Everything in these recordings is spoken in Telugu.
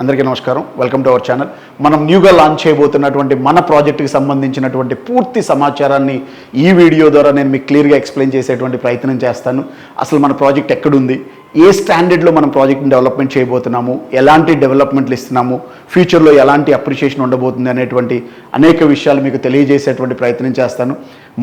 అందరికీ నమస్కారం. వెల్కమ్ టు అవర్ ఛానల్ మనం న్యూగా లాంచ్ చేయబోతున్నటువంటి మన ప్రాజెక్టుకి సంబంధించినటువంటి పూర్తి సమాచారాన్ని ఈ వీడియో ద్వారా నేను మీకు క్లియర్గా ఎక్స్ప్లెయిన్ చేసేటువంటి ప్రయత్నం చేస్తాను. అసలు మన ప్రాజెక్ట్ ఎక్కడుంది? ఏ స్టాండర్డ్లో మనం ప్రాజెక్ట్ని డెవలప్మెంట్ చేయబోతున్నాము? ఎలాంటి డెవలప్మెంట్లు ఇస్తున్నాము? ఫ్యూచర్లో ఎలాంటి అప్రిషియేషన్ ఉండబోతుంది అనేటువంటి అనేక విషయాలు మీకు తెలియజేసేటువంటి ప్రయత్నం చేస్తాను.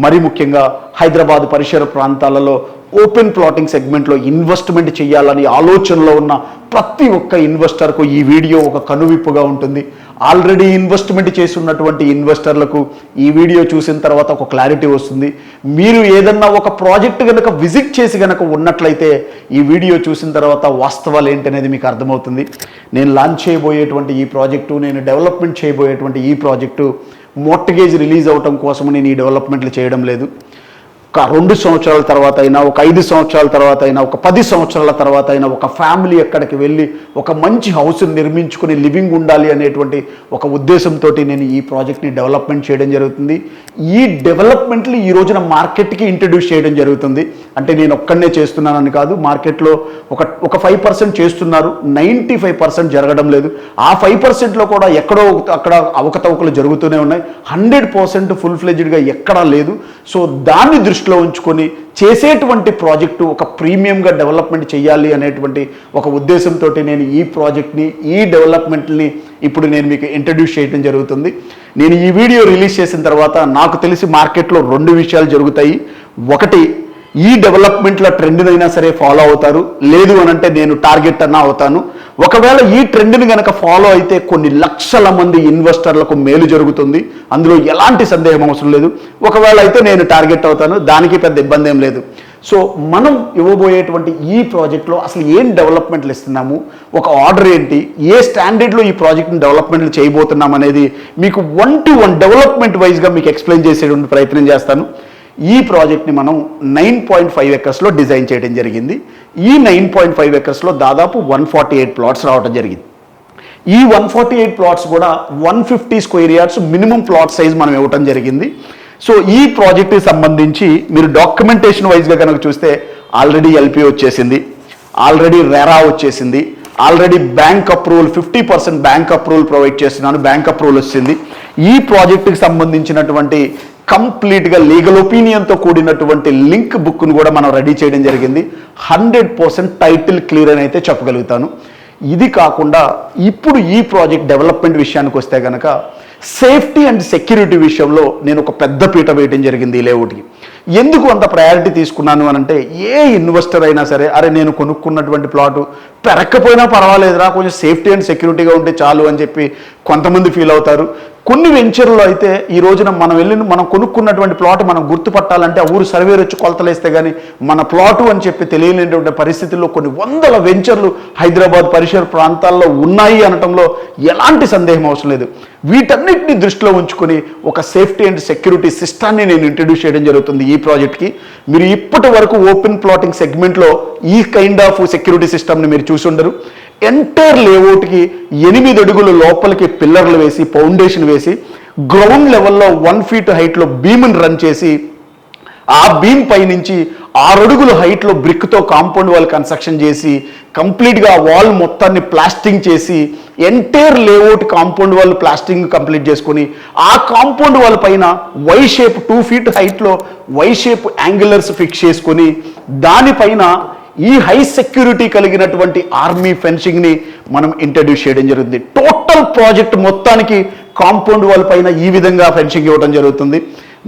మరి ముఖ్యంగా హైదరాబాద్ పరిసర ప్రాంతాలలో ఓపెన్ ప్లాటింగ్ సెగ్మెంట్లో ఇన్వెస్ట్మెంట్ చేయాలని ఆలోచనలో ఉన్న ప్రతి ఒక్క ఇన్వెస్టర్కు ఈ వీడియో ఒక కనువిప్పుగా ఉంటుంది. ఆల్రెడీ ఇన్వెస్ట్మెంట్ చేసి ఉన్నటువంటి ఇన్వెస్టర్లకు ఈ వీడియో చూసిన తర్వాత ఒక క్లారిటీ వస్తుంది. మీరు ఏదన్నా ఒక ప్రాజెక్ట్ కనుక విజిట్ చేసి కనుక ఉన్నట్లయితే ఈ వీడియో చూసిన తర్వాత వాస్తవాలు ఏంటనేది మీకు అర్థమవుతుంది. నేను లాంచ్ చేయబోయేటువంటి ఈ ప్రాజెక్టు నేను డెవలప్మెంట్ చేయబోయేటువంటి ఈ ప్రాజెక్టు మోర్టగేజ్ రిలీజ్ అవటం కోసం నేను ఈ డెవలప్మెంట్లు చేయడం లేదు. ఒక రెండు సంవత్సరాల తర్వాత అయినా ఒక ఐదు సంవత్సరాల తర్వాత అయినా ఒక పది సంవత్సరాల తర్వాత అయినా ఒక ఫ్యామిలీ ఎక్కడికి వెళ్ళి ఒక మంచి హౌస్ని నిర్మించుకుని లివింగ్ ఉండాలి అనేటువంటి ఒక ఉద్దేశంతో నేను ఈ ప్రాజెక్ట్ని డెవలప్మెంట్ చేయడం జరుగుతుంది. ఈ డెవలప్మెంట్లు ఈ రోజున మార్కెట్కి ఇంట్రడ్యూస్ చేయడం జరుగుతుంది. అంటే నేను ఒక్కడనే చేస్తున్నానని కాదు మార్కెట్లో ఒక ఒక ఫైవ్ పర్సెంట్ చేస్తున్నారు నైంటీ ఫైవ్ పర్సెంట్ జరగడం లేదు. ఆ ఫైవ్ పర్సెంట్లో కూడా ఎక్కడో అక్కడ అవకతవకలు జరుగుతూనే ఉన్నాయి. హండ్రెడ్ పర్సెంట్ ఫుల్ ఫ్లెజ్డ్గా ఎక్కడా లేదు. సో దాన్ని దృష్టిలో ఉంచుకొని చేసేటువంటి ప్రాజెక్టు ఒక ప్రీమియంగా డెవలప్మెంట్ చేయాలి అనేటువంటి ఒక ఉద్దేశంతో నేను ఈ ప్రాజెక్ట్ని ఈ డెవలప్మెంట్ని ఇప్పుడు నేను మీకు ఇంట్రడ్యూస్ చేయడం జరుగుతుంది. నేను ఈ వీడియో రిలీజ్ చేసిన తర్వాత నాకు తెలిసి మార్కెట్లో రెండు విషయాలు జరుగుతాయి. ఒకటి ఈ డెవలప్మెంట్ల ట్రెండ్నైనా సరే ఫాలో అవుతారు. లేదు అని అంటే నేను టార్గెట్ అన్నా అవుతాను. ఒకవేళ ఈ ట్రెండ్ని కనుక ఫాలో అయితే కొన్ని లక్షల మంది ఇన్వెస్టర్లకు మేలు జరుగుతుంది. అందులో ఎలాంటి సందేహం అవసరం లేదు. ఒకవేళ అయితే నేను టార్గెట్ అవుతాను. దానికి పెద్ద ఇబ్బంది ఏం లేదు. సో మనం ఇవ్వబోయేటువంటి ఈ ప్రాజెక్ట్లో అసలు ఏం డెవలప్మెంట్లు ఇస్తున్నాము? ఒక ఆర్డర్ ఏంటి? ఏ స్టాండర్డ్లో ఈ ప్రాజెక్ట్ని డెవలప్మెంట్లు చేయబోతున్నాం అనేది మీకు వన్ టు వన్ డెవలప్మెంట్ వైజ్గా మీకు ఎక్స్ప్లెయిన్ చేసేటువంటి ప్రయత్నం చేస్తాను. ఈ ప్రాజెక్ట్ని మనం నైన్ పాయింట్ ఫైవ్ ఎకర్స్లో డిజైన్ చేయడం జరిగింది. ఈ నైన్ పాయింట్ ఫైవ్ ఎకర్స్లో దాదాపు వన్ ఫార్టీ ఎయిట్ ప్లాట్స్ రావడం జరిగింది. ఈ వన్ ఫార్టీ ఎయిట్ ప్లాట్స్ కూడా one fifty square yards minimum plot size మనం ఇవ్వటం జరిగింది. సో ఈ ప్రాజెక్ట్కి సంబంధించి మీరు డాక్యుమెంటేషన్ వైజ్గా కనుక చూస్తే ఆల్రెడీ ఎల్పి వచ్చేసింది ఆల్రెడీ రెరా వచ్చేసింది already bank approval fifty percent bank approval provide చేస్తున్నాను బ్యాంక్ అప్రూవల్ వచ్చింది. ఈ ప్రాజెక్టుకి సంబంధించినటువంటి కంప్లీట్గా లీగల్ ఒపీనియన్తో కూడినటువంటి లింక్ బుక్ను కూడా మనం రెడీ చేయడం జరిగింది. హండ్రెడ్ పర్సెంట్ టైటిల్ క్లియర్ అని అయితే చెప్పగలుగుతాను. ఇది కాకుండా ఇప్పుడు ఈ ప్రాజెక్ట్ డెవలప్మెంట్ విషయానికి వస్తే కనుక సేఫ్టీ అండ్ సెక్యూరిటీ విషయంలో నేను ఒక పెద్ద పీట వేయడం జరిగింది ఈ లేఅవుట్కి. ఎందుకు అంత ప్రయారిటీ తీసుకున్నాను అని అంటే ఏ ఇన్వెస్టర్ అయినా సరే అరే నేను కొనుక్కున్నటువంటి ప్లాటు పెరక్కపోయినా పర్వాలేదురా కొంచెం సేఫ్టీ అండ్ సెక్యూరిటీగా ఉంటే చాలు అని చెప్పి కొంతమంది ఫీల్ అవుతారు. కొన్ని వెంచర్లో అయితే ఈ రోజున మనం వెళ్ళిన మనం కొనుక్కున్నటువంటి ప్లాట్ మనం గుర్తుపట్టాలంటే ఆ ఊరు సర్వేర్ వచ్చి కొలతలేస్తే కానీ మన ప్లాటు అని చెప్పి తెలియలేనటువంటి పరిస్థితుల్లో కొన్ని వందల వెంచర్లు హైదరాబాద్ పరిసర ప్రాంతాల్లో ఉన్నాయి అనటంలో ఎలాంటి సందేహం అవసరం లేదు. వీటన్నిటిని దృష్టిలో ఉంచుకొని ఒక సేఫ్టీ అండ్ సెక్యూరిటీ సిస్టాన్ని నేను ఇంట్రడ్యూస్ చేయడం జరుగుతుంది ఈ ప్రాజెక్ట్కి మీరు ఇప్పటి వరకు ఓపెన్ ప్లాటింగ్ సెగ్మెంట్లో ఈ కైండ్ ఆఫ్ సెక్యూరిటీ సిస్టమ్ని మీరు చూసి ఉండరు. ఎంటైర్ లేఅవుట్కి ఎనిమిది అడుగులు లోపలికి పిల్లర్లు వేసి ఫౌండేషన్ వేసి గ్రౌండ్ లెవెల్లో వన్ ఫీట్ హైట్లో బీమ్ని రన్ చేసి ఆ బీమ్ పైనుంచి ఆరడుగుల ఆరు హైట్లో బ్రిక్తో కాంపౌండ్ వాల్ కన్స్ట్రక్షన్ చేసి కంప్లీట్గా వాల్ మొత్తాన్ని ప్లాస్టింగ్ చేసి entire layout compound wall plastering complete చేసుకొని ఆ కాంపౌండ్ వాల్ పైన వై షేప్ టూ ఫీట్ హైట్లో వై షేప్ యాంగులర్స్ ఫిక్స్ చేసుకొని దానిపైన ఈ హై సెక్యూరిటీ కలిగినటువంటి ఆర్మీ ఫెన్సింగ్ని మనం ఇంట్రడ్యూస్ చేయడం జరుగుతుంది. టోటల్ ప్రాజెక్ట్ మొత్తానికి కాంపౌండ్ వాల్ పైన ఈ విధంగా ఫెన్సింగ్ ఇవ్వడం జరుగుతుంది.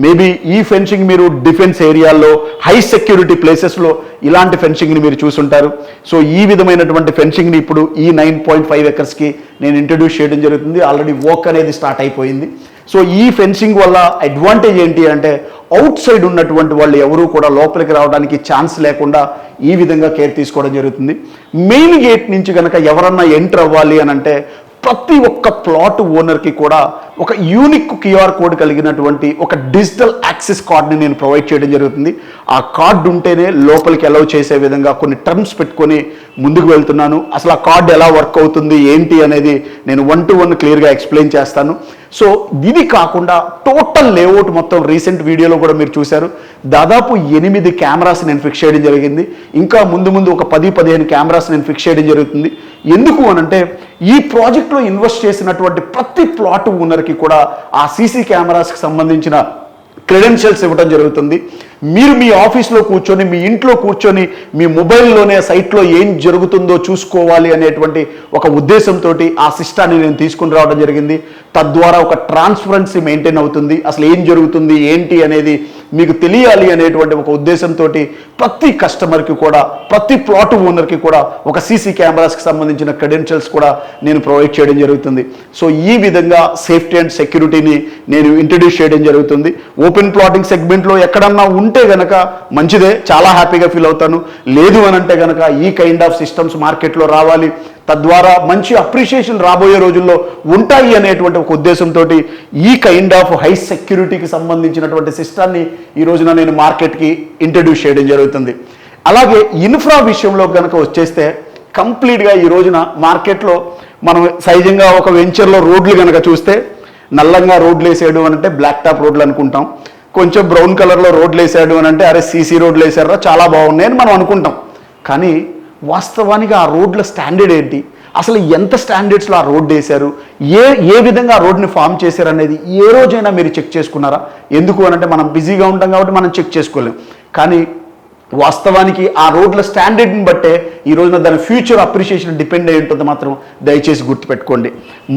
మేబీ ఈ ఫెన్సింగ్ మీరు డిఫెన్స్ ఏరియాల్లో హై సెక్యూరిటీ ప్లేసెస్లో ఇలాంటి ఫెన్సింగ్ని మీరు చూసుంటారు. సో ఈ విధమైనటువంటి ఫెన్సింగ్ని ఇప్పుడు ఈ నైన్ పాయింట్ ఫైవ్ ఎకర్స్కి నేను ఇంట్రడ్యూస్ చేయడం జరుగుతుంది. ఆల్రెడీ వర్క్ అనేది స్టార్ట్ అయిపోయింది. సో ఈ ఫెన్సింగ్ వల్ల అడ్వాంటేజ్ ఏంటి అంటే అవుట్ సైడ్ ఉన్నటువంటి వాళ్ళు ఎవరూ కూడా లోపలికి రావడానికి ఛాన్స్ లేకుండా ఈ విధంగా కేర్ తీసుకోవడం జరుగుతుంది. మెయిన్ గేట్ నుంచి కనుక ఎవరన్నా ఎంటర్ అవ్వాలి అని అంటే ప్రతి ఒక్క ప్లాట్ ఓనర్కి కూడా ఒక యూనిక్ క్యూఆర్ కోడ్ కలిగినటువంటి ఒక డిజిటల్ యాక్సెస్ కార్డ్ని నేను ప్రొవైడ్ చేయడం జరుగుతుంది. ఆ కార్డు ఉంటేనే లోపలికి అలౌ చేసే విధంగా కొన్ని టర్మ్స్ పెట్టుకొని ముందుకు వెళ్తున్నాను. అసలు ఆ కార్డు ఎలా వర్క్ అవుతుంది ఏంటి అనేది నేను వన్ టు వన్ క్లియర్గా ఎక్స్ప్లెయిన్ చేస్తాను. సో ఇది కాకుండా టోటల్ లేఅవుట్ మొత్తం రీసెంట్ వీడియోలో కూడా మీరు చూశారు. దాదాపు ఎనిమిది కెమెరాస్ నేను ఫిక్స్ చేయడం జరిగింది. ఇంకా ముందు ముందు ఒక పది పదిహేను కెమెరాస్ నేను ఫిక్స్ చేయడం జరుగుతుంది. ఎందుకు అనంటే ఈ ప్రాజెక్ట్లో ఇన్వెస్ట్ చేసినటువంటి ప్రతి ప్లాట్ ఓనర్కి కూడా ఆ సీసీ కెమెరాస్కి సంబంధించిన క్రెడెన్షియల్స్ ఇవ్వడం జరుగుతుంది. మీరు మీ ఆఫీస్లో కూర్చొని మీ ఇంట్లో కూర్చొని మీ మొబైల్లోనే సైట్లో ఏం జరుగుతుందో చూసుకోవాలి అనేటువంటి ఒక ఉద్దేశంతో ఆ సిస్టాన్ని నేను తీసుకుని రావడం జరిగింది. తద్వారా ఒక ట్రాన్స్పరెన్సీ మెయింటైన్ అవుతుంది. అసలు ఏం జరుగుతుంది ఏంటి అనేది మీకు తెలియాలి అనేటువంటి ఒక ఉద్దేశంతో ప్రతి కస్టమర్కి కూడా ప్రతి ప్లాట్ ఓనర్కి కూడా ఒక సీసీ కెమెరాస్కి సంబంధించిన క్రెడెన్షియల్స్ కూడా నేను ప్రొవైడ్ చేయడం జరుగుతుంది. సో ఈ విధంగా సేఫ్టీ అండ్ సెక్యూరిటీని నేను ఇంట్రడ్యూస్ చేయడం జరుగుతుంది. ఓపెన్ ప్లాటింగ్ సెగ్మెంట్లో ఎక్కడన్నా ఉంటే గనక మంచిదే చాలా హ్యాపీగా ఫీల్ అవుతాను. లేదు అని అంటే గనక ఈ కైండ్ ఆఫ్ సిస్టమ్స్ మార్కెట్లో రావాలి. తద్వారా మంచి అప్రిషియేషన్ రాబోయే రోజుల్లో ఉంటాయి అనేటువంటి ఒక ఉద్దేశంతో ఈ కైండ్ ఆఫ్ హై సెక్యూరిటీకి సంబంధించినటువంటి సిస్టాన్ని ఈ రోజున నేను మార్కెట్కి ఇంట్రడ్యూస్ చేయడం జరుగుతుంది. అలాగే ఇన్ఫ్రా విషయంలో కనుక వచ్చేస్తే కంప్లీట్గా ఈ రోజున మార్కెట్లో మనం సైజంగా ఒక వెంచర్లో రోడ్లు కనుక చూస్తే నల్లంగా రోడ్లు వేసేయడం అంటే బ్లాక్ టాప్ రోడ్లు అనుకుంటాం. కొంచెం బ్రౌన్ కలర్లో రోడ్లు వేసాడు అని అంటే అరే సీసీ రోడ్లు వేసారా చాలా బాగున్నాయి అని మనం అనుకుంటాం. కానీ వాస్తవానికి ఆ రోడ్ల స్టాండర్డ్ ఏంటి? అసలు ఎంత స్టాండర్డ్స్లో ఆ రోడ్డు వేశారు ఏ ఏ విధంగా ఆ రోడ్ని ఫామ్ చేశారు అనేది ఏ రోజైనా మీరు చెక్ చేసుకున్నారా? ఎందుకు అనంటే మనం బిజీగా ఉంటాం కాబట్టి మనం చెక్ చేసుకోలేం. కానీ వాస్తవానికి ఆ రోడ్ల స్టాండర్డ్ని బట్టే ఈ రోజున దాని ఫ్యూచర్ అప్రిషియేషన్ డిపెండ్ అయి ఉంటుంది మాత్రం. దయచేసి గుర్తుపెట్టుకోండి.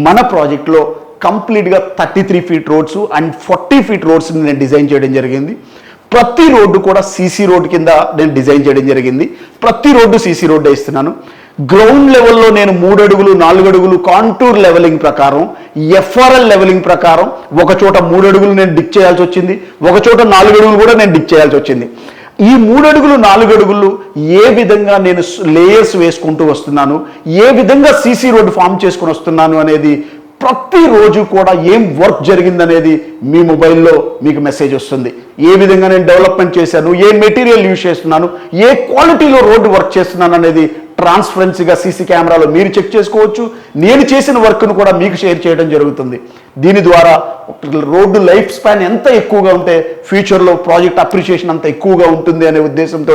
మన ప్రాజెక్ట్లో కంప్లీట్గా thirty three feet roads and fifty feet రోడ్స్ని నేను డిజైన్ చేయడం జరిగింది. ప్రతి రోడ్డు కూడా సీసీ రోడ్ కింద నేను డిజైన్ చేయడం జరిగింది. ప్రతి రోడ్డు సీసీ రోడ్డు వేస్తున్నాను గ్రౌండ్ లెవెల్లో నేను మూడు అడుగులు నాలుగు అడుగులు కాంటూర్ లెవెలింగ్ ప్రకారం ఎఫ్ఆర్ఎల్ లెవెలింగ్ ప్రకారం ఒక చోట మూడు అడుగులు నేను డిక్ చేయాల్సి వచ్చింది. ఒక చోట నాలుగు అడుగులు కూడా నేను డిక్ చేయాల్సి వచ్చింది. ఈ మూడు అడుగులు నాలుగు అడుగులు ఏ విధంగా నేను లేయర్స్ వేసుకుంటూ వస్తున్నాను? ఏ విధంగా సీసీ రోడ్డు ఫామ్ చేసుకుని వస్తున్నాను అనేది ప్రతిరోజు కూడా ఏం వర్క్ జరిగిందనేది మీ మొబైల్లో మీకు మెసేజ్ వస్తుంది. ఏ విధంగా నేను డెవలప్మెంట్ చేశాను ఏ మెటీరియల్ యూజ్ చేస్తున్నాను ఏ క్వాలిటీలో రోడ్డు వర్క్ చేస్తున్నాను అనేది ట్రాన్స్పరెన్సీగా సీసీ కెమెరాలో మీరు చెక్ చేసుకోవచ్చు. నేను చేసిన వర్క్ను కూడా మీకు షేర్ చేయడం జరుగుతుంది. దీని ద్వారా రోడ్డు లైఫ్ స్పాన్ ఎంత ఎక్కువగా ఉంటే ఫ్యూచర్లో ప్రాజెక్ట్ అప్రిషియేషన్ అంత ఎక్కువగా ఉంటుంది అనే ఉద్దేశంతో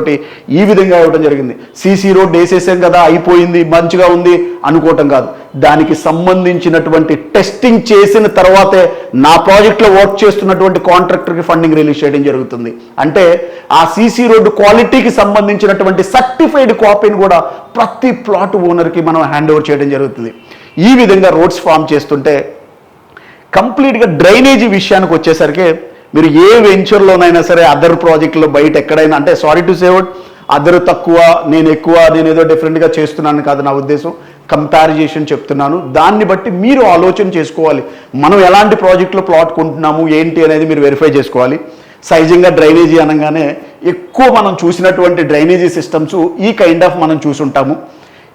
ఈ విధంగా ఇవ్వడం జరిగింది. సీసీ రోడ్డు వేసేసాం కదా అయిపోయింది మంచిగా ఉంది అనుకోవటం కాదు. దానికి సంబంధించినటువంటి టెస్టింగ్ చేసిన తర్వాతే నా ప్రాజెక్ట్లో వర్క్ చేస్తున్నటువంటి కాంట్రాక్టర్కి ఫండింగ్ రిలీజ్ చేయడం జరుగుతుంది. అంటే ఆ సీసీ రోడ్డు క్వాలిటీకి సంబంధించినటువంటి సర్టిఫైడ్ కాపీని కూడా ప్రతి ప్లాట్ ఓనర్కి మనం హ్యాండ్ ఓవర్ చేయడం జరుగుతుంది. ఈ విధంగా రోడ్స్ ఫామ్ చేస్తుంటే కంప్లీట్గా డ్రైనేజీ విషయానికి వచ్చేసరికి మీరు ఏ వెంచర్లోనైనా సరే అదర్ ప్రాజెక్టులో బయట ఎక్కడైనా అంటే సారీ టు సేవ్ అదర్ తక్కువ నేను ఎక్కువ నేను ఏదో డిఫరెంట్గా చేస్తున్నాను కాదు నా ఉద్దేశం. కంపారిజేషన్ చెప్తున్నాను. దాన్ని బట్టి మీరు ఆలోచన చేసుకోవాలి. మనం ఎలాంటి ప్రాజెక్టులో ప్లాట్ కొంటున్నాము ఏంటి అనేది మీరు వెరిఫై చేసుకోవాలి. సైజింగ్గా డ్రైనేజీ అనగానే ఎక్కువ మనం చూసినటువంటి డ్రైనేజీ సిస్టమ్స్ ఈ కైండ్ ఆఫ్ మనం చూసుంటాము.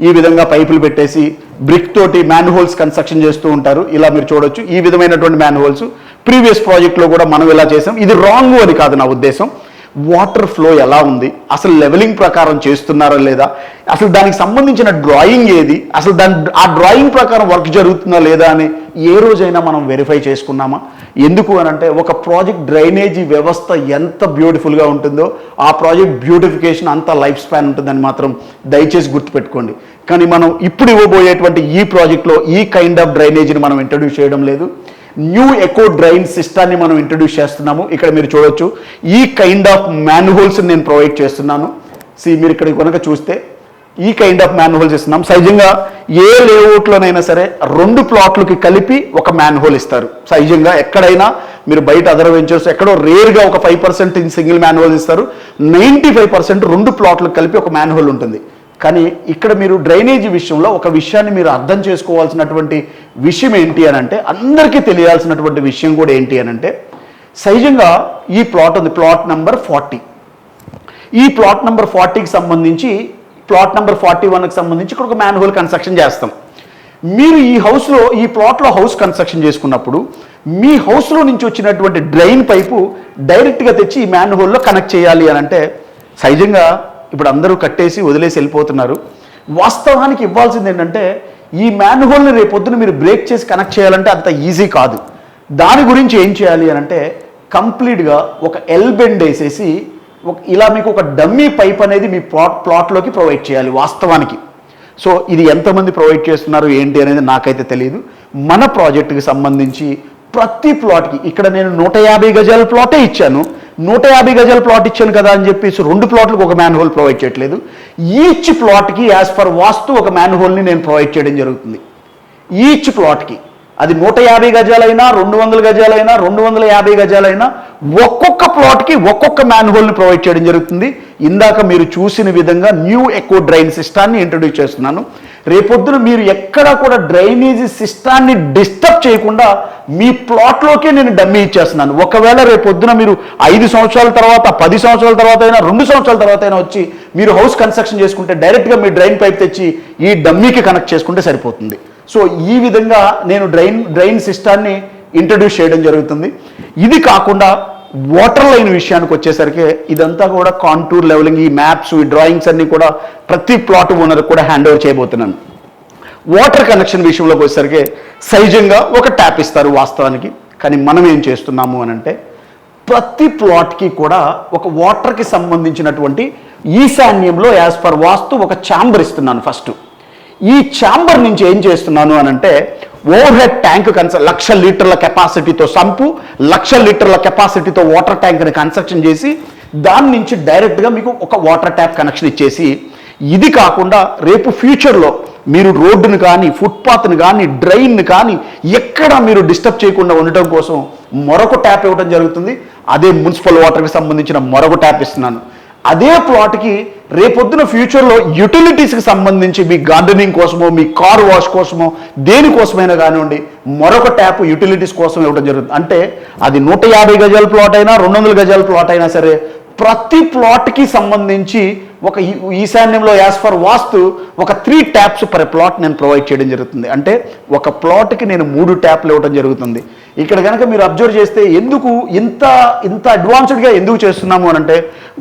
ఈ విధంగా పైపులు పెట్టేసి బ్రిక్ తోటి మ్యాన్ హోల్స్ కన్స్ట్రక్షన్ చేస్తూ ఉంటారు. ఇలా మీరు చూడొచ్చు. ఈ విధమైనటువంటి మ్యాన్ హోల్స్ ప్రీవియస్ ప్రాజెక్ట్లో కూడా మనం ఇలా చేసాం. ఇది రాంగ్ అని కాదు నా ఉద్దేశం. వాటర్ ఫ్లో ఎలా ఉంది? అసలు లెవెలింగ్ ప్రకారం చేస్తున్నారా లేదా? అసలు దానికి సంబంధించిన డ్రాయింగ్ ఏది? అసలు దాని ఆ డ్రాయింగ్ ప్రకారం వర్క్ జరుగుతుందా లేదా అని ఏ రోజైనా మనం వెరిఫై చేసుకున్నామా? ఎందుకు అని అంటే ఒక ప్రాజెక్ట్ డ్రైనేజీ వ్యవస్థ ఎంత బ్యూటిఫుల్గా ఉంటుందో ఆ ప్రాజెక్ట్ బ్యూటిఫికేషన్ అంత లైఫ్ స్పాన్ ఉంటుందని మాత్రం దయచేసి గుర్తుపెట్టుకోండి. కానీ మనం ఇప్పుడు ఇవ్వబోయేటువంటి ఈ ప్రాజెక్ట్లో ఈ కైండ్ ఆఫ్ డ్రైనేజీని మనం ఇంట్రడ్యూస్ చేయడం లేదు. న్యూ ఎకో డ్రైన్ సిస్టాన్ని మనం ఇంట్రడ్యూస్ చేస్తున్నాము. ఇక్కడ మీరు చూడొచ్చు. ఈ కైండ్ ఆఫ్ మ్యాన్హోల్స్ నేను ప్రొవైడ్ చేస్తున్నాను. సి మీరు ఇక్కడ కనుక చూస్తే ఈ కైండ్ ఆఫ్ మ్యాన్హోల్స్ ఇస్తున్నాం. సైజంగా ఏ లేఅవుట్లోనైనా సరే రెండు ప్లాట్లకి కలిపి ఒక మ్యాన్హోల్ ఇస్తారు. సైజంగా ఎక్కడైనా మీరు బయట అదర్ వెంచర్స్ ఎక్కడో రేర్గా ఒక ఫైవ్ పర్సెంట్ సింగిల్ మ్యాన్హోల్ ఇస్తారు. నైంటీ ఫైవ్ పర్సెంట్ రెండు ప్లాట్లకు కలిపి ఒక మ్యాన్హోల్ ఉంటుంది. కానీ ఇక్కడ మీరు డ్రైనేజీ విషయంలో ఒక విషయాన్ని మీరు అర్థం చేసుకోవాల్సినటువంటి విషయం ఏంటి అని అంటే అందరికీ తెలియాల్సినటువంటి విషయం కూడా ఏంటి అని అంటే సహజంగా ఈ ప్లాట్ ఉంది ప్లాట్ నెంబర్ ఫార్టీ. ఈ ప్లాట్ నెంబర్ ఫార్టీకి సంబంధించి ప్లాట్ నెంబర్ ఫార్టీ వన్కి సంబంధించి ఇక్కడ ఒక మ్యాన్ హోల్ కన్స్ట్రక్షన్ చేస్తాం. మీరు ఈ హౌస్లో ఈ ప్లాట్లో హౌస్ కన్స్ట్రక్షన్ చేసుకున్నప్పుడు మీ హౌస్లో నుంచి వచ్చినటువంటి డ్రైన్ పైపు డైరెక్ట్గా తెచ్చి ఈ మ్యాన్ హోల్లో కనెక్ట్ చేయాలి అని అంటే సహజంగా ఇప్పుడు అందరూ కట్టేసి వదిలేసి వెళ్ళిపోతున్నారు. వాస్తవానికి ఇవ్వాల్సింది ఏంటంటే ఈ మ్యాన్ హోల్ని రేపొద్దున మీరు బ్రేక్ చేసి కనెక్ట్ చేయాలంటే అంత ఈజీ కాదు. దాని గురించి ఏం చేయాలి అని అంటే కంప్లీట్గా ఒక ఎల్ బెండ్ వేసేసి ఒక ఇలా మీకు ఒక డమ్మీ పైప్ అనేది మీ ప్లాట్ ప్లాట్లోకి ప్రొవైడ్ చేయాలి వాస్తవానికి. సో ఇది ఎంతమంది ప్రొవైడ్ చేస్తున్నారు ఏంటి అనేది నాకైతే తెలియదు. మన ప్రాజెక్టుకి సంబంధించి ప్రతి ప్లాట్కి ఇక్కడ నేను నూట యాభై గజాల ప్లాటే ఇచ్చాను. నూట యాభై గజాల ప్లాట్ ఇచ్చాను కదా అని చెప్పేసి రెండు ప్లాట్లకు ఒక మ్యాన్ హోల్ ప్రొవైడ్ చేయట్లేదు. ఈచ్ ప్లాట్కి యాజ్ పర్ వాస్తు ఒక మ్యాన్ హోల్ని నేను ప్రొవైడ్ చేయడం జరుగుతుంది. ఈచ్ ప్లాట్కి అది నూట యాభై గజాలైనా రెండు వందల గజాలైనా రెండు వందల యాభై గజాలైనా ఒక్కొక్క ప్లాట్కి ఒక్కొక్క మ్యాన్ హోల్ని ప్రొవైడ్ చేయడం జరుగుతుంది. ఇందాక మీరు చూసిన విధంగా న్యూ ఎకో డ్రైన్ సిస్టాన్ని ఇంట్రడ్యూస్ చేస్తున్నాను. రేపొద్దున మీరు ఎక్కడా కూడా డ్రైనేజీ సిస్టాన్ని డిస్టర్బ్ చేయకుండా మీ ప్లాట్లోకే నేను డమ్మీ ఇచ్చేస్తున్నాను. ఒకవేళ రేపొద్దున మీరు ఐదు సంవత్సరాల తర్వాత పది సంవత్సరాల తర్వాత అయినా రెండు సంవత్సరాల తర్వాత అయినా వచ్చి మీరు హౌస్ కన్స్ట్రక్షన్ చేసుకుంటే డైరెక్ట్గా మీ డ్రైన్ పైప్ తెచ్చి ఈ డమ్మీకి కనెక్ట్ చేసుకుంటే సరిపోతుంది. సో ఈ విధంగా నేను డ్రైన్ డ్రైన్ సిస్టాన్ని ఇంట్రడ్యూస్ చేయడం జరుగుతుంది. ఇది కాకుండా వాటర్ లైన్ విషయానికి వచ్చేసరికి ఇదంతా కూడా కాంటూర్ లెవెలింగ్ ఈ మ్యాప్స్ ఈ డ్రాయింగ్స్ అన్ని కూడా ప్రతి ప్లాట్ ఓనర్ కూడా హ్యాండ్ ఓవర్ చేయబోతున్నాను. వాటర్ కనెక్షన్ విషయంలోకి వచ్చేసరికి సైజంగా ఒక ట్యాప్ ఇస్తారు వాస్తవానికి. కానీ మనం ఏం చేస్తున్నాము అని అంటే ప్రతి ప్లాట్కి కూడా ఒక వాటర్కి సంబంధించినటువంటి ఈశాన్యంలో యాజ్ పర్ వాస్తు ఒక ఛాంబర్ ఇస్తున్నాను ఫస్ట్ ఈ ఛాంబర్ నుంచి ఏం చేస్తున్నాను అని అంటే ఓవర్ హెడ్ ట్యాంక్ కన్స లక్ష లీటర్ల కెపాసిటీతో సంపు లక్ష లీటర్ల కెపాసిటీతో వాటర్ ట్యాంక్ని కన్స్ట్రక్షన్ చేసి దాని నుంచి డైరెక్ట్గా మీకు ఒక వాటర్ ట్యాప్ కనెక్షన్ ఇచ్చేసి ఇది కాకుండా రేపు ఫ్యూచర్లో మీరు రోడ్డును కానీ ఫుట్పాత్ని కానీ డ్రైన్ని కానీ ఎక్కడ మీరు డిస్టర్బ్ చేయకుండా ఉండటం కోసం మరొక ట్యాప్ ఇవ్వడం జరుగుతుంది. అదే మున్సిపల్ వాటర్కి సంబంధించిన మరొక ట్యాప్ ఇస్తున్నాను. అదే ప్లాట్కి రేపొద్దున ఫ్యూచర్లో యూటిలిటీస్కి సంబంధించి మీ గార్డెనింగ్ కోసమో మీ కార్ వాష్ కోసమో దేనికోసమైనా కానివ్వండి మరొక ట్యాప్ యూటిలిటీస్ కోసం ఇవ్వడం జరుగుతుంది. అంటే అది నూట యాభై గజాల ప్లాట్ అయినా రెండు వందల గజాల ప్లాట్ అయినా సరే ప్రతి ప్లాట్కి సంబంధించి ఒక ఈ- ఈశాన్యంలో యాజ్ ఫర్ వాస్తు ఒక త్రీ ట్యాప్స్ పర్ ప్లాట్ నేను ప్రొవైడ్ చేయడం జరుగుతుంది. అంటే ఒక ప్లాట్కి నేను మూడు ట్యాప్లు ఇవ్వడం జరుగుతుంది. ఇక్కడ కనుక మీరు అబ్జర్వ్ చేస్తే ఎందుకు ఇంత ఇంత అడ్వాన్స్డ్గా ఎందుకు చేస్తున్నాము అని అంటే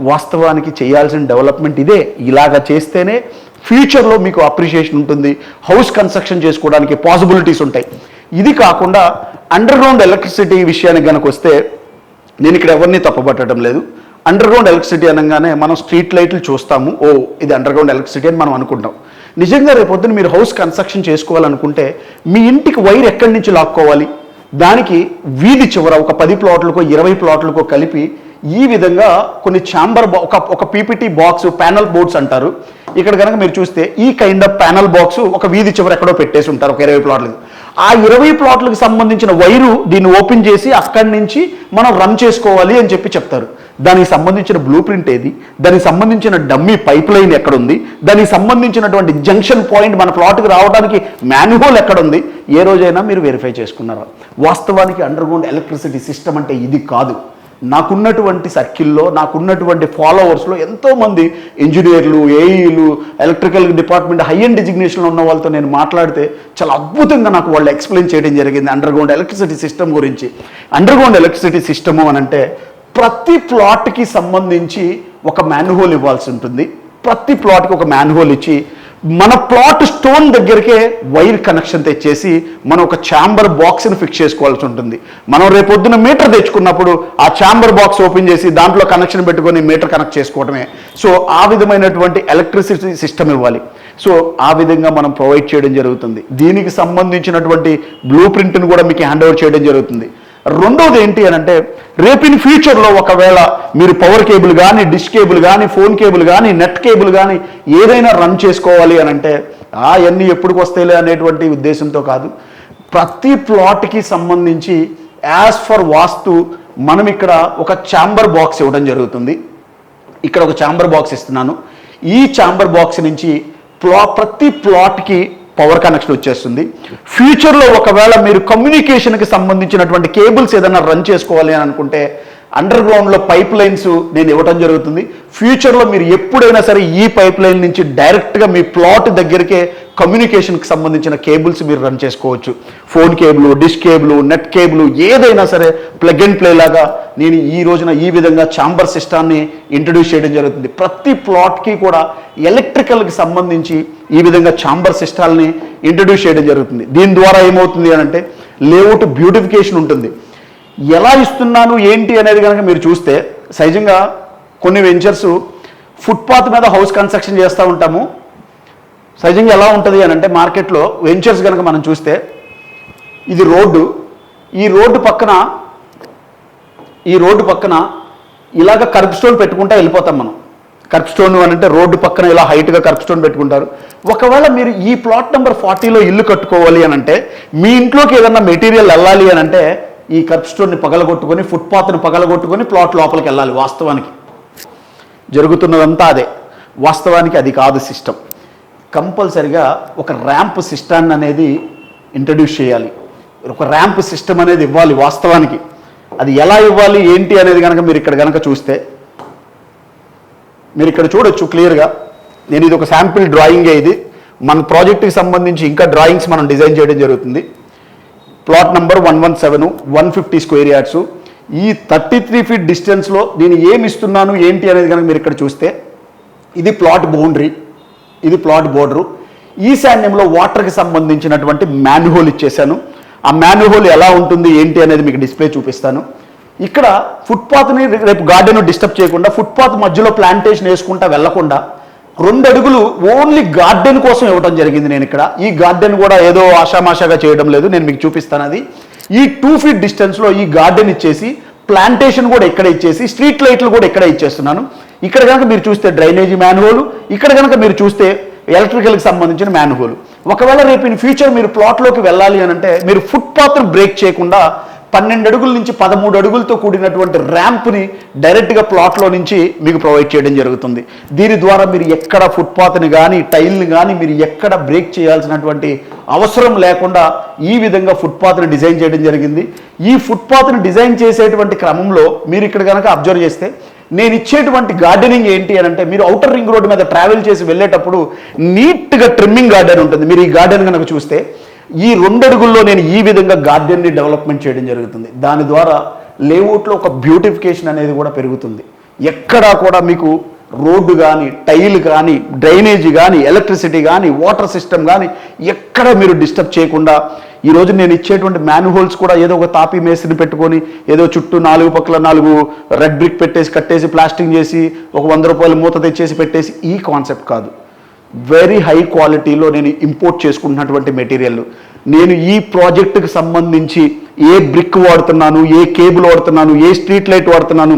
వాస్తవానికి చేయాల్సిన డెవలప్మెంట్ ఇదే. ఇలాగ చేస్తేనే ఫ్యూచర్లో మీకు అప్రిషియేషన్ ఉంటుంది హౌస్ కన్స్ట్రక్షన్ చేసుకోవడానికి పాసిబిలిటీస్ ఉంటాయి. ఇది కాకుండా అండర్ గ్రౌండ్ ఎలక్ట్రిసిటీ విషయానికి కనుక వస్తే నేను ఇక్కడ ఎవరిని తప్పబట్టడం లేదు. అండర్ గ్రౌండ్ ఎలక్ట్రిసిటీ అనగానే మనం స్ట్రీట్ లైట్లు చూస్తాము. ఓ ఇది అండర్ గ్రౌండ్ ఎలక్ట్రిసిటీ అని మనం అనుకుంటాం నిజంగా రేపొద్దున మీరు హౌస్ కన్స్ట్రక్షన్ చేసుకోవాలనుకుంటే మీ ఇంటికి వైర్ ఎక్కడి నుంచి లాక్కోవాలి? దానికి వీధి చివర ఒక పది ప్లాట్లకో ఇరవై ప్లాట్లకో కలిపి ఈ విధంగా కొన్ని ఛాంబర్ ఒక ఒక పీపీటీ బాక్స్ ప్యానల్ బోర్డ్స్ అంటారు. ఇక్కడ కనుక మీరు చూస్తే ఈ కైండ్ ఆఫ్ ప్యానల్ బాక్స్ ఒక వీధి చివర ఎక్కడో పెట్టేసి ఉంటారు ఒక ఇరవై ప్లాట్లకు ఆ ఇరవై ప్లాట్లకు సంబంధించిన వైరు దీన్ని ఓపెన్ చేసి అక్కడి నుంచి మనం రన్ చేసుకోవాలి అని చెప్పి చెప్తారు. దానికి సంబంధించిన బ్లూ ప్రింట్ ఏది? దానికి సంబంధించిన డమ్మీ పైప్ లైన్ ఎక్కడుంది? దానికి సంబంధించినటువంటి జంక్షన్ పాయింట్ మన ప్లాట్కి రావడానికి మాన్యువల్ ఎక్కడుంది? ఏ రోజైనా మీరు వెరిఫై చేసుకున్నారా? వాస్తవానికి అండర్గ్రౌండ్ ఎలక్ట్రిసిటీ సిస్టమ్ అంటే ఇది కాదు. నాకున్నటువంటి సర్కిల్లో నాకున్నటువంటి ఫాలోవర్స్లో ఎంతోమంది ఇంజనీర్లు ఏఈలు ఎలక్ట్రికల్ డిపార్ట్మెంట్ హై అండ్ డిజిగ్నేషన్లో ఉన్న వాళ్ళతో నేను మాట్లాడితే చాలా అద్భుతంగా నాకు వాళ్ళు ఎక్స్ప్లెయిన్ చేయడం జరిగింది అండర్గ్రౌండ్ ఎలక్ట్రిసిటీ సిస్టమ్ గురించి. అండర్గ్రౌండ్ ఎలక్ట్రిసిటీ సిస్టము అని అంటే ప్రతి ప్లాట్కి సంబంధించి ఒక మ్యాన్హోల్ ఇవ్వాల్సి ఉంటుంది. ప్రతి ప్లాట్కి ఒక మ్యాన్హోల్ ఇచ్చి మన ప్లాట్ స్టోన్ దగ్గరికే వైర్ కనెక్షన్ తెచ్చేసి మనం ఒక ఛాంబర్ బాక్స్ని ఫిక్స్ చేసుకోవాల్సి ఉంటుంది. మనం రేపొద్దున మీటర్ తెచ్చుకున్నప్పుడు ఆ ఛాంబర్ బాక్స్ ఓపెన్ చేసి దాంట్లో కనెక్షన్ పెట్టుకొని మీటర్ కనెక్ట్ చేసుకోవడమే సో ఆ విధమైనటువంటి ఎలక్ట్రిసిటీ సిస్టమ్ ఇవ్వాలి. సో ఆ విధంగా మనం ప్రొవైడ్ చేయడం జరుగుతుంది. దీనికి సంబంధించినటువంటి బ్లూ ప్రింట్ను కూడా మీకు హ్యాండ్ ఓవర్ చేయడం జరుగుతుంది. రెండోది ఏంటి అని అంటే రేపు ఇన్ ఫ్యూచర్లో ఒకవేళ మీరు పవర్ కేబుల్ కానీ డిష్ కేబుల్ కానీ ఫోన్ కేబుల్ కానీ నెట్ కేబుల్ కానీ ఏదైనా రన్ చేసుకోవాలి అని అంటే అవన్నీ ఎప్పటికి వస్తాయిలే అనేటువంటి ఉద్దేశంతో కాదు. ప్రతి ప్లాట్కి సంబంధించి యాజ్ ఫర్ వాస్తు మనం ఇక్కడ ఒక ఛాంబర్ బాక్స్ ఇవ్వడం జరుగుతుంది. ఇక్కడ ఒక ఛాంబర్ బాక్స్ ఇస్తున్నాను. ఈ ఛాంబర్ బాక్స్ నుంచి ప్లా ప్రతి ప్లాట్కి పవర్ కనెక్షన్ వచ్చేస్తుంది. ఫ్యూచర్లో ఒకవేళ మీరు కమ్యూనికేషన్కి సంబంధించినటువంటి కేబుల్స్ ఏదైనా రన్ చేసుకోవాలి అని అనుకుంటే అండర్ గ్రౌండ్లో పైప్ లైన్స్ నేను ఇవ్వటం జరుగుతుంది. ఫ్యూచర్లో మీరు ఎప్పుడైనా సరే ఈ పైప్ లైన్ నుంచి డైరెక్ట్గా మీ ప్లాట్ దగ్గరికే కమ్యూనికేషన్కి సంబంధించిన కేబుల్స్ మీరు రన్ చేసుకోవచ్చు. Phone cable dish cable net cable ఏదైనా సరే ప్లగ్ అండ్ ప్లే లాగా నేను ఈ రోజున ఈ విధంగా ఛాంబర్ సిస్టాన్ని ఇంట్రడ్యూస్ చేయడం జరుగుతుంది. ప్రతి ప్లాట్కి కూడా ఎలక్ట్రికల్కి సంబంధించి ఈ విధంగా ఛాంబర్ సిస్టాల్ని ఇంట్రడ్యూస్ చేయడం జరుగుతుంది. దీని ద్వారా ఏమవుతుంది అని అంటే లేఅవుట్ బ్యూటిఫికేషన్ ఉంటుంది. ఎలా ఇస్తున్నాను ఏంటి అనేది కనుక మీరు చూస్తే సహజంగా కొన్ని వెంచర్స్ ఫుట్పాత్ మీద హౌస్ కన్స్ట్రక్షన్ చేస్తూ ఉంటాము. సహజంగా ఎలా ఉంటుంది అని అంటే మార్కెట్లో వెంచర్స్ కనుక మనం చూస్తే ఇది రోడ్డు. ఈ రోడ్డు పక్కన ఈ రోడ్డు పక్కన ఇలాగ కర్బ్ స్టోన్ పెట్టుకుంటా వెళ్ళిపోతాం మనం. కర్బ్ స్టోన్ అని అంటే రోడ్డు పక్కన ఇలా హైట్గా కర్బ్ స్టోన్ పెట్టుకుంటారు. ఒకవేళ మీరు ఈ ప్లాట్ నెంబర్ ఫార్టీలో ఇల్లు కట్టుకోవాలి అని అంటే మీ ఇంట్లోకి ఏదన్నా మెటీరియల్ వెళ్ళాలి అని అంటే ఈ కర్ప్ స్టోన్ని పగలగొట్టుకొని ఫుట్పాత్ని పగలగొట్టుకొని ప్లాట్ లోపలికి వెళ్ళాలి వాస్తవానికి. జరుగుతున్నదంతా అదే. వాస్తవానికి అది కాదు సిస్టమ్ కంపల్సరిగా ఒక ర్యాంప్ సిస్టాన్ని అనేది ఇంట్రడ్యూస్ చేయాలి. ఒక ర్యాంప్ సిస్టమ్ అనేది ఇవ్వాలి వాస్తవానికి. అది ఎలా ఇవ్వాలి ఏంటి అనేది కనుక మీరు ఇక్కడ కనుక చూస్తే మీరు ఇక్కడ చూడొచ్చు క్లియర్గా నేను ఇది ఒక శాంపిల్ డ్రాయింగే ఇది. మన ప్రాజెక్ట్కి సంబంధించి ఇంకా డ్రాయింగ్స్ మనం డిజైన్ చేయడం జరుగుతుంది. Plot number one one seven one fifty square yards. ఈ థర్టీ త్రీ ఫీట్ డిస్టెన్స్లో నేను ఏమి ఇస్తున్నాను ఏంటి అనేది కనుక మీరు ఇక్కడ చూస్తే ఇది ప్లాట్ బౌండరీ ఇది ప్లాట్ బోర్డరు. ఈశాన్యంలో వాటర్కి సంబంధించినటువంటి మ్యాన్హోల్ ఇచ్చేసాను ఆ మ్యాన్హోల్ ఎలా ఉంటుంది ఏంటి అనేది మీకు డిస్ప్లే చూపిస్తాను. ఇక్కడ ఫుట్పాత్ని రేపు గార్డెన్ డిస్టర్బ్ చేయకుండా ఫుట్పాత్ మధ్యలో ప్లాంటేషన్ వేసుకుంటా వెళ్ళకుండా రెండు అడుగులు ఓన్లీ గార్డెన్ కోసం ఇవ్వడం జరిగింది నేను ఇక్కడ. ఈ గార్డెన్ కూడా ఏదో ఆషామాషాగా చేయడం లేదు నేను మీకు చూపిస్తాను అది. ఈ టూ ఫీట్ డిస్టెన్స్లో ఈ గార్డెన్ ఇచ్చేసి ప్లాంటేషన్ కూడా ఇక్కడ ఇచ్చేసి స్ట్రీట్ లైట్లు కూడా ఇక్కడ ఇచ్చేస్తున్నాను. ఇక్కడ కనుక మీరు చూస్తే డ్రైనేజీ మ్యాన్హోల్ ఇక్కడ కనుక మీరు చూస్తే ఎలక్ట్రికల్కి సంబంధించిన మ్యాన్హోల్ ఒకవేళ రేపు ఇన్ ఫ్యూచర్ మీరు ప్లాట్లోకి వెళ్ళాలి అని అంటే మీరు ఫుట్పాత్ను బ్రేక్ చేయకుండా పన్నెండు అడుగుల నుంచి పదమూడు అడుగులతో కూడినటువంటి ర్యాంప్ని డైరెక్ట్గా ప్లాట్లో నుంచి మీకు ప్రొవైడ్ చేయడం జరుగుతుంది. దీని ద్వారా మీరు ఎక్కడ ఫుట్పాత్ని కానీ టైల్ని కానీ మీరు ఎక్కడ బ్రేక్ చేయాల్సినటువంటి అవసరం లేకుండా ఈ విధంగా ఫుట్పాత్ని డిజైన్ చేయడం జరిగింది. ఈ ఫుట్పాత్ని డిజైన్ చేసేటువంటి క్రమంలో మీరు ఇక్కడ కనుక అబ్జర్వ్ చేస్తే నేను ఇచ్చేటువంటి గార్డెనింగ్ ఏంటి అని అంటే మీరు అవుటర్ రింగ్ రోడ్డు మీద ట్రావెల్ చేసి వెళ్ళేటప్పుడు నీట్గా ట్రిమ్మింగ్ గార్డెన్ ఉంటుంది. మీరు ఈ గార్డెన్ కనుక చూస్తే ఈ రెండు అడుగుల్లో నేను ఈ విధంగా గార్డెన్ని డెవలప్మెంట్ చేయడం జరుగుతుంది. దాని ద్వారా లేఅవుట్లో ఒక బ్యూటిఫికేషన్ అనేది కూడా పెరుగుతుంది. ఎక్కడా కూడా మీకు రోడ్డు కానీ టైల్ కానీ డ్రైనేజీ కానీ ఎలక్ట్రిసిటీ కానీ వాటర్ సిస్టమ్ కానీ ఎక్కడ మీరు డిస్టర్బ్ చేయకుండా ఈరోజు నేను ఇచ్చేటువంటి మ్యాన్హోల్స్ కూడా ఏదో ఒక తాపి మేస్త్రిని పెట్టుకొని ఏదో చుట్టూ నాలుగు పక్కల నాలుగు రెడ్ బ్రిక్ పెట్టేసి కట్టేసి ప్లాస్టింగ్ చేసి ఒక వంద రూపాయలు మూత తెచ్చేసి పెట్టేసి ఈ కాన్సెప్ట్ కాదు. వెరీ హై క్వాలిటీలో నేను ఇంపోర్ట్ చేసుకుంటున్నటువంటి మెటీరియల్ నేను ఈ ప్రాజెక్టుకి సంబంధించి ఏ బ్రిక్ వాడుతున్నాను ఏ కేబుల్ వాడుతున్నాను ఏ స్ట్రీట్ లైట్ వాడుతున్నాను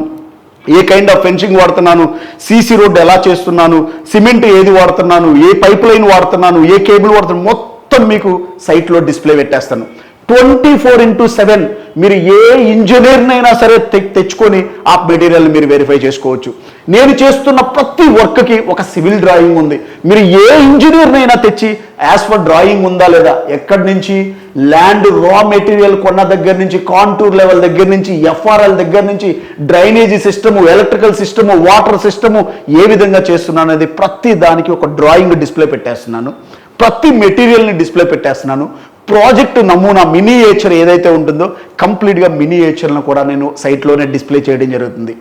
ఏ కైండ్ ఆఫ్ ఫెన్సింగ్ వాడుతున్నాను సీసీ రోడ్ ఎలా చేస్తున్నాను సిమెంట్ ఏది వాడుతున్నాను ఏ పైప్ లైన్ వాడుతున్నాను ఏ కేబుల్ వాడుతున్నాను మొత్తం మీకు సైట్లో డిస్ప్లే పెట్టేస్తాను. ట్వంటీ ఫోర్ ఇంటూ సెవెన్ మీరు ఏ ఇంజనీర్నైనా సరే తె- తెచ్చుకొని ఆ మెటీరియల్ మీరు వెరిఫై చేసుకోవచ్చు. నేను చేస్తున్న ప్రతి వర్క్కి ఒక సివిల్ డ్రాయింగ్ ఉంది. మీరు ఏ ఇంజనీర్నైనా తెచ్చి యాజ్ ఫర్ డ్రాయింగ్ ఉందా లేదా? ఎక్కడి నుంచి? ల్యాండ్ రా మెటీరియల్ కొన్న దగ్గర నుంచి కాంటూర్ లెవెల్ దగ్గర నుంచి ఎఫ్ఆర్ఎల్ దగ్గర నుంచి drainage system electrical system water system ఏ విధంగా చేస్తున్నాను అనేది ప్రతి దానికి ఒక డ్రాయింగ్ డిస్ప్లే పెట్టేస్తున్నాను. ప్రతి మెటీరియల్ని డిస్ప్లే పెట్టేస్తున్నాను. ప్రాజెక్ట్ నమూనా మినియేచర్ ఏదైతే ఉంటుందో కంప్లీట్గా మినియేచర్ను కూడా నేను సైట్లోనే డిస్ప్లే చేయడం జరుగుతుంది.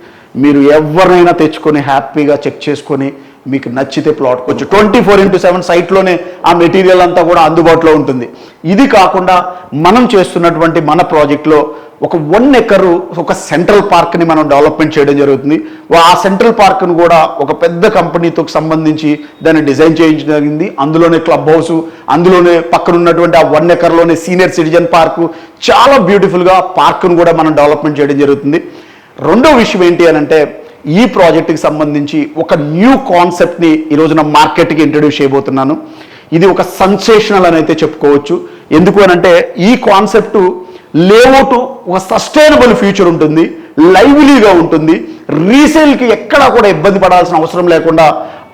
మీరు ఎవరినైనా తెచ్చుకొని హ్యాపీగా చెక్ చేసుకొని మీకు నచ్చితే ప్లాట్ కొంచెం ట్వంటీ ఫోర్ ఇంటూ సెవెన్ సైట్లోనే ఆ మెటీరియల్ అంతా కూడా అందుబాటులో ఉంటుంది. ఇది కాకుండా మనం చేస్తున్నటువంటి మన ప్రాజెక్ట్లో ఒక వన్ ఎకరు ఒక సెంట్రల్ పార్క్ని మనం డెవలప్మెంట్ చేయడం జరుగుతుంది. ఆ సెంట్రల్ పార్క్ను కూడా ఒక పెద్ద కంపెనీతో సంబంధించి దాన్ని డిజైన్ చేయించడం జరిగింది. అందులోనే క్లబ్ హౌస్ అందులోనే పక్కన ఉన్నటువంటి ఆ వన్ ఎకర్లోనే సీనియర్ సిటిజన్ పార్కు చాలా బ్యూటిఫుల్గా పార్క్ను కూడా మనం డెవలప్మెంట్ చేయడం జరుగుతుంది. రెండో విషయం ఏంటి అని అంటే ఈ ప్రాజెక్టుకి సంబంధించి ఒక న్యూ కాన్సెప్ట్ని ఈరోజున మార్కెట్కి ఇంట్రడ్యూస్ చేయబోతున్నాను. ఇది ఒక సన్సేషనల్ అని అయితే చెప్పుకోవచ్చు. ఎందుకు అని అంటే ఈ కాన్సెప్ట్ లేఅవుట్ ఒక సస్టైనబుల్ ఫ్యూచర్ ఉంటుంది లైవ్లీగా ఉంటుంది. రీసేల్కి ఎక్కడా కూడా ఇబ్బంది పడాల్సిన అవసరం లేకుండా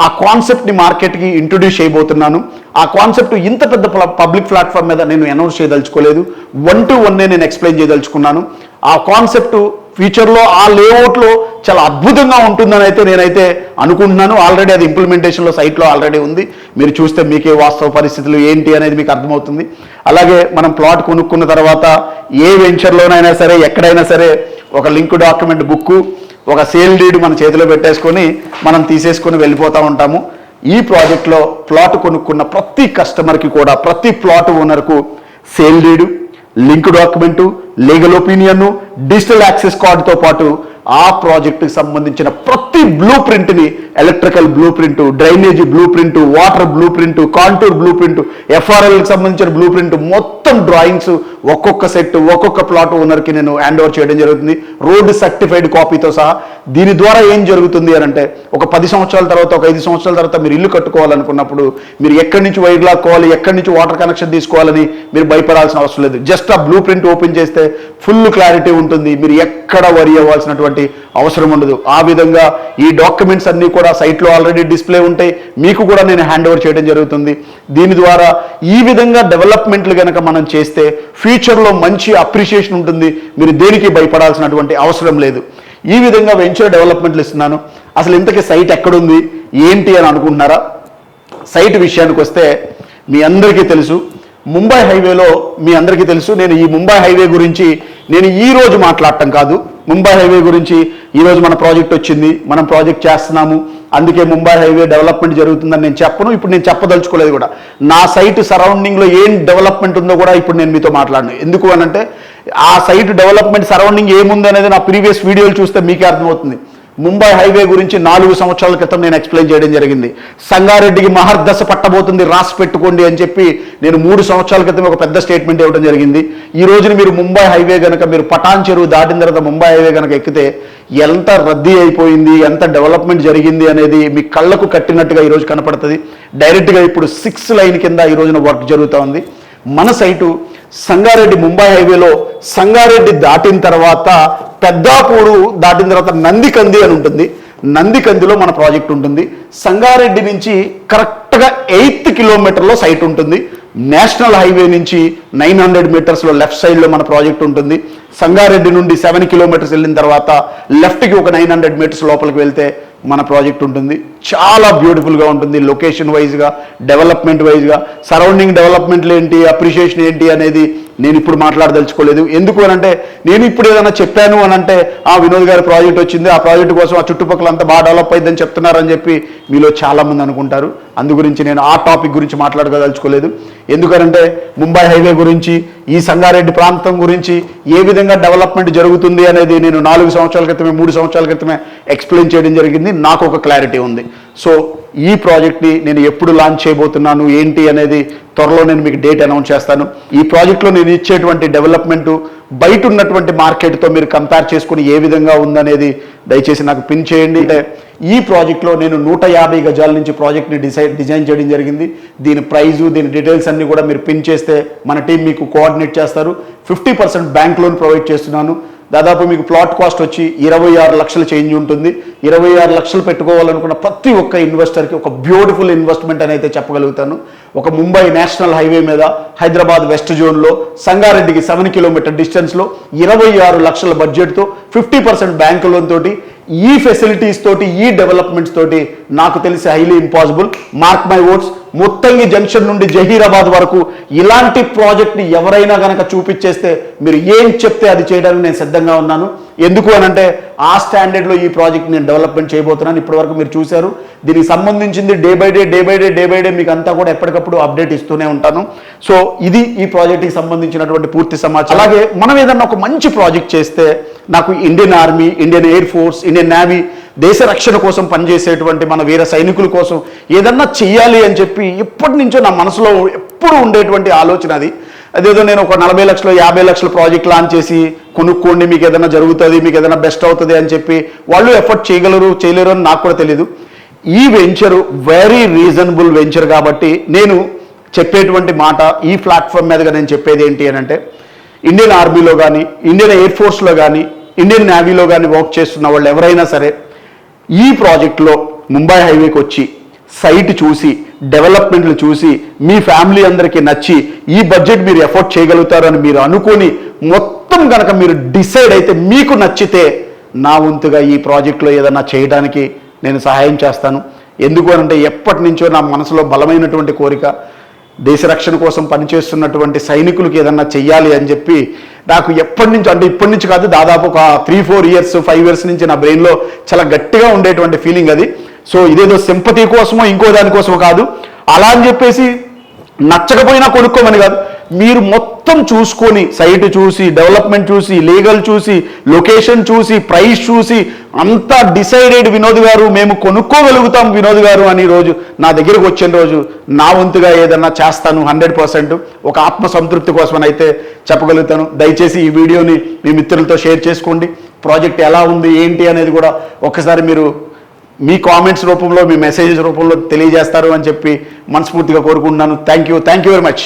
ఆ కాన్సెప్ట్ని మార్కెట్కి ఇంట్రొడ్యూస్ చేయబోతున్నాను. ఆ కాన్సెప్ట్ ఇంత పెద్ద పబ్లిక్ ప్లాట్ఫామ్ మీద నేను అనౌన్స్ చేయదలుచుకోలేదు. వన్ టు వన్నే నేను ఎక్స్ప్లెయిన్ చేయదలుచుకున్నాను. ఆ కాన్సెప్ట్ ఫ్యూచర్లో ఆ లేఅవుట్లో చాలా అద్భుతంగా ఉంటుందని అయితే నేనైతే అనుకుంటున్నాను. ఆల్రెడీ అది ఇంప్లిమెంటేషన్లో సైట్లో ఆల్రెడీ ఉంది. మీరు చూస్తే మీకే వాస్తవ పరిస్థితులు ఏంటి అనేది మీకు అర్థమవుతుంది. అలాగే మనం ప్లాట్ కొనుక్కున్న తర్వాత ఏ వెంచర్లోనైనా సరే ఎక్కడైనా సరే ఒక లింక్ డాక్యుమెంట్ బుక్ ఒక సేల్ డీడ్ మన చేతిలో పెట్టేసుకొని మనం తీసేసుకొని వెళ్ళిపోతూ ఉంటాము. ఈ ప్రాజెక్ట్లో ప్లాట్ కొనుక్కున్న ప్రతి కస్టమర్కి కూడా ప్రతి plot ఓనర్కు sale deed link document legal opinion digital access కార్డుతో పాటు ఆ ప్రాజెక్టుకి సంబంధించిన ప్రతి blue ప్రింట్ని electrical blueprint drainage blueprint water blueprint contour blueprint ఎఫ్ఆర్ఎల్కి సంబంధించిన బ్లూ ప్రింట్ మొత్తం డ్రాయింగ్స్ ఒక్కొక్క సెట్ ఒక్కొక్క ప్లాట్ ఓనర్కి నేను హ్యాండ్ ఓవర్ చేయడం జరుగుతుంది. రోడ్డు సర్టిఫైడ్ కాపీతో సహా. దీని ద్వారా ఏం జరుగుతుంది అని అంటే ఒక పది సంవత్సరాల తర్వాత ఒక ఐదు సంవత్సరాల తర్వాత మీరు ఇల్లు కట్టుకోవాలనుకున్నప్పుడు మీరు ఎక్కడి నుంచి వైర్ లాక్కోవాలి ఎక్కడి నుంచి వాటర్ కనెక్షన్ తీసుకోవాలని మీరు భయపడాల్సిన అవసరం లేదు. జస్ట్ ఆ బ్లూ ప్రింట్ ఓపెన్ చేస్తే ఫుల్ క్లారిటీ ఉంటుంది. మీరు ఎక్కడ వరి అవ్వాల్సినటువంటి అవసరం ఉండదు. ఆ విధంగా ఈ డాక్యుమెంట్స్ అన్నీ కూడా సైట్లో ఆల్రెడీ డిస్ప్లే ఉంటాయి. మీకు కూడా నేను హ్యాండ్ ఓవర్ చేయడం జరుగుతుంది. దీని ద్వారా ఈ విధంగా డెవలప్మెంట్లు కనుక మనం చేస్తే ఫ్యూచర్లో మంచి అప్రిషియేషన్ ఉంటుంది. మీరు దేనికి భయపడాల్సినటువంటి అవసరం లేదు. ఈ విధంగా వెంచర్ డెవలప్మెంట్లు ఇస్తున్నాను. అసలు ఇంతకీ సైట్ ఎక్కడుంది? ఏంటి అని అనుకుంటున్నారా? సైట్ విషయానికి వస్తే మీ అందరికీ తెలుసు. ముంబై హైవేలో మీ అందరికీ తెలుసు. నేను ఈ ముంబై హైవే గురించి నేను ఈ రోజు మాట్లాడటం కాదు. ముంబై హైవే గురించి ఈ రోజు మన ప్రాజెక్ట్ వచ్చింది. మనం ప్రాజెక్ట్ చేస్తున్నాము. అందుకే ముంబై హైవే డెవలప్మెంట్ జరుగుతుందని నేను చెప్పను. ఇప్పుడు నేను చెప్పదలుచుకోలేదు కూడా. నా సైట్ సరౌండింగ్లో ఏం డెవలప్మెంట్ ఉందో కూడా ఇప్పుడు నేను మీతో మాట్లాడను. ఎందుకు అనంటే ఆ సైట్ డెవలప్మెంట్ సరౌండింగ్ ఏముంది అనేది నా ప్రీవియస్ వీడియోలు చూస్తే మీకే అర్థమవుతుంది. ముంబై హైవే గురించి నాలుగు సంవత్సరాల క్రితం నేను ఎక్స్ప్లెయిన్ చేయడం జరిగింది. సంగారెడ్డికి మహర్దశ పట్టబోతుంది రాసి పెట్టుకోండి అని చెప్పి నేను మూడు సంవత్సరాల క్రితం ఒక పెద్ద స్టేట్మెంట్ ఇవ్వడం జరిగింది. ఈ రోజున మీరు ముంబై హైవే కనుక మీరు పటాన్ చెరువు దాటిన తర్వాత ముంబై హైవే కనుక ఎక్కితే ఎంత రద్దీ అయిపోయింది ఎంత డెవలప్మెంట్ జరిగింది అనేది మీ కళ్ళకు కట్టినట్టుగా ఈరోజు కనపడుతుంది. డైరెక్ట్గా ఇప్పుడు సిక్స్ లైన్ కింద ఈ రోజున వర్క్ జరుగుతూ ఉంది. మన సైటు సంగారెడ్డి ముంబై హైవేలో సంగారెడ్డి దాటిన తర్వాత పెద్దాపూరు దాటిన తర్వాత నందికంది అని ఉంటుంది. నందికందిలో మన ప్రాజెక్ట్ ఉంటుంది. సంగారెడ్డి నుంచి కరెక్ట్గా ఎయిత్ కిలోమీటర్లో సైట్ ఉంటుంది. నేషనల్ హైవే నుంచి నైన్ హండ్రెడ్ మీటర్స్లో లెఫ్ట్ సైడ్లో మన ప్రాజెక్ట్ ఉంటుంది. సంగారెడ్డి నుండి సెవెన్ కిలోమీటర్స్ వెళ్ళిన తర్వాత లెఫ్ట్కి ఒక నైన్ హండ్రెడ్ మీటర్స్ లోపలికి వెళ్తే మన ప్రాజెక్ట్ ఉంటుంది. చాలా బ్యూటిఫుల్గా ఉంటుంది లొకేషన్ వైజ్గా డెవలప్మెంట్ వైజ్గా. సరౌండింగ్ డెవలప్మెంట్లు ఏంటి అప్రిషియేషన్ ఏంటి అనేది నేను ఇప్పుడు మాట్లాడదలుచుకోలేదు. ఎందుకు అని అంటే నేను ఇప్పుడు ఏదైనా చెప్పాను అని అంటే ఆ వినోద్ గారి ప్రాజెక్ట్ వచ్చింది ఆ ప్రాజెక్ట్ కోసం ఆ చుట్టుపక్కల అంతా బాగా డెవలప్ అయిందని చెప్తున్నారని చెప్పి మీలో చాలా మంది అనుకుంటారు. అందు గురించి నేను ఆ టాపిక్ గురించి మాట్లాడదలుచుకోలేదు. ఎందుకనంటే ముంబై హైవే గురించి ఈ సంగారెడ్డి ప్రాంతం గురించి ఏ విధంగా డెవలప్మెంట్ జరుగుతుంది అనేది నేను నాలుగు సంవత్సరాల క్రితమే మూడు సంవత్సరాల క్రితమే ఎక్స్ప్లెయిన్ చేయడం జరిగింది. నాకు ఒక క్లారిటీ ఉంది. సో ఈ ప్రాజెక్ట్ని నేను ఎప్పుడు లాంచ్ చేయబోతున్నాను ఏంటి అనేది త్వరలో నేను మీకు డేట్ అనౌన్స్ చేస్తాను. ఈ ప్రాజెక్ట్లో నేను ఇచ్చేటువంటి డెవలప్మెంట్ బయట ఉన్నటువంటి మార్కెట్తో మీరు కంపేర్ చేసుకుని ఏ విధంగా ఉందనేది దయచేసి నాకు పిన్ చేయండి. అంటే ఈ ప్రాజెక్ట్లో నేను నూట యాభై గజాల నుంచి ప్రాజెక్ట్ని డిసైడ్ డిజైన్ చేయడం జరిగింది. దీని ప్రైజు దీని డీటెయిల్స్ అన్నీ కూడా మీరు పిన్ చేస్తే మన టీం మీకు కోఆర్డినేట్ చేస్తారు. Fifty percent bank loan provide చేస్తున్నాను. దాదాపు మీకు ప్లాట్ కాస్ట్ వచ్చి ఇరవై ఆరు లక్షలు చేంజ్ ఉంటుంది. ఇరవై ఆరు లక్షలు పెట్టుకోవాలనుకున్న ప్రతి ఒక్క ఇన్వెస్టర్కి ఒక బ్యూటిఫుల్ ఇన్వెస్ట్మెంట్ అని అయితే చెప్పగలుగుతాను. ఒక ముంబై నేషనల్ హైవే మీద హైదరాబాద్ వెస్ట్ జోన్లో సంగారెడ్డికి సెవెన్ కిలోమీటర్ డిస్టెన్స్లో ఇరవై ఆరు లక్షల బడ్జెట్తో ఫిఫ్టీ పర్సెంట్ బ్యాంకు లోన్ తోటి ఈ ఫెసిలిటీస్ తోటి ఈ డెవలప్మెంట్స్ తోటి నాకు తెలిసి highly impossible. Mark my words Muthangi junction నుండి జహీరాబాద్ వరకు ఇలాంటి ప్రాజెక్ట్ని ఎవరైనా కనుక చూపించేస్తే మీరు ఏం చెప్తే అది చేయడానికి నేను సిద్ధంగా ఉన్నాను. ఎందుకు అని అంటే ఆ స్టాండర్డ్లో ఈ ప్రాజెక్ట్ నేను డెవలప్మెంట్ చేయబోతున్నాను ఇప్పటివరకు మీరు చూశారు. దీనికి సంబంధించింది day by day day by day day by day మీకు అంతా కూడా ఎప్పటికప్పుడు అప్డేట్ ఇస్తూనే ఉంటాను. సో ఇది ఈ ప్రాజెక్ట్కి సంబంధించినటువంటి పూర్తి సమాచారం. అలాగే మనం ఏదన్నా ఒక మంచి ప్రాజెక్ట్ చేస్తే నాకు Indian army Indian air force Indian navy దేశ రక్షణ కోసం పనిచేసేటువంటి మన వీర సైనికుల కోసం ఏదన్నా చెయ్యాలి అని చెప్పి ఎప్పటి నుంచో నా మనసులో ఎప్పుడు ఉండేటువంటి ఆలోచన అది. అదేదో నేను ఒక నలభై లక్షలు యాభై లక్షల ప్రాజెక్ట్ లాంచ్ చేసి కొనుక్కోండి మీకు ఏదైనా జరుగుతుంది మీకు ఏదైనా బెస్ట్ అవుతుంది అని చెప్పి వాళ్ళు ఎఫర్ట్ చేయగలరు చేయలేరు అని నాకు కూడా తెలియదు ఈ వెంచర్ వెరీ రీజనబుల్ వెంచర్ కాబట్టి నేను చెప్పేటువంటి మాట ఈ ప్లాట్ఫామ్ మీదగా నేను చెప్పేది ఏంటి అని అంటే ఇండియన్ ఆర్మీలో కానీ ఇండియన్ ఎయిర్ ఫోర్స్లో కానీ ఇండియన్ నేవీలో కానీ వర్క్ చేస్తున్న వాళ్ళు ఎవరైనా సరే ఈ ప్రాజెక్ట్లో ముంబై హైవేకి వచ్చి సైట్ చూసి డెవలప్మెంట్లు చూసి మీ ఫ్యామిలీ అందరికీ నచ్చి ఈ బడ్జెట్ మీరు ఎఫోర్డ్ చేయగలుగుతారని మీరు అనుకొని మొత్తం కనుక మీరు డిసైడ్ అయితే మీకు నచ్చితే నా వంతుగా ఈ ప్రాజెక్ట్లో ఏదైనా చేయడానికి నేను సహాయం చేస్తాను. ఎందుకు అంటే ఎప్పటి నుంచో నా మనసులో బలమైనటువంటి కోరిక దేశ రక్షణ కోసం పనిచేస్తున్నటువంటి సైనికులకు ఏదన్నా చెయ్యాలి అని చెప్పి నాకు ఎప్పటి నుంచి అంటే ఇప్పటి నుంచి కాదు దాదాపు ఒక three four years five years నుంచి నా బ్రెయిన్లో చాలా గట్టిగా ఉండేటువంటి ఫీలింగ్ అది. సో ఇదేదో సింపతి కోసమో ఇంకో దానికోసమో కాదు. అలా అని చెప్పేసి నచ్చకపోయినా కొనుక్కోమని కాదు. మీరు మొత్తం చూసుకొని సైట్ చూసి డెవలప్మెంట్ చూసి లీగల్ చూసి లొకేషన్ చూసి ప్రైస్ చూసి అంతా డిసైడెడ్ వినోద్ గారు మేము కొనుక్కోగలుగుతాం వినోద్ గారు అని రోజు నా దగ్గరకు వచ్చిన రోజు నా వంతుగా ఏదన్నా చేస్తాను హండ్రెడ్ పర్సెంట్. ఒక ఆత్మ సంతృప్తి కోసం అయితే చెప్పగలుగుతాను. దయచేసి ఈ వీడియోని మీ మిత్రులతో షేర్ చేసుకోండి. ప్రాజెక్ట్ ఎలా ఉంది ఏంటి అనేది కూడా ఒకసారి మీరు మీ కామెంట్స్ రూపంలో మీ మెసేజెస్ రూపంలో తెలియజేస్తారు అని చెప్పి మనస్ఫూర్తిగా కోరుకుంటున్నాను. Thank you thank you very much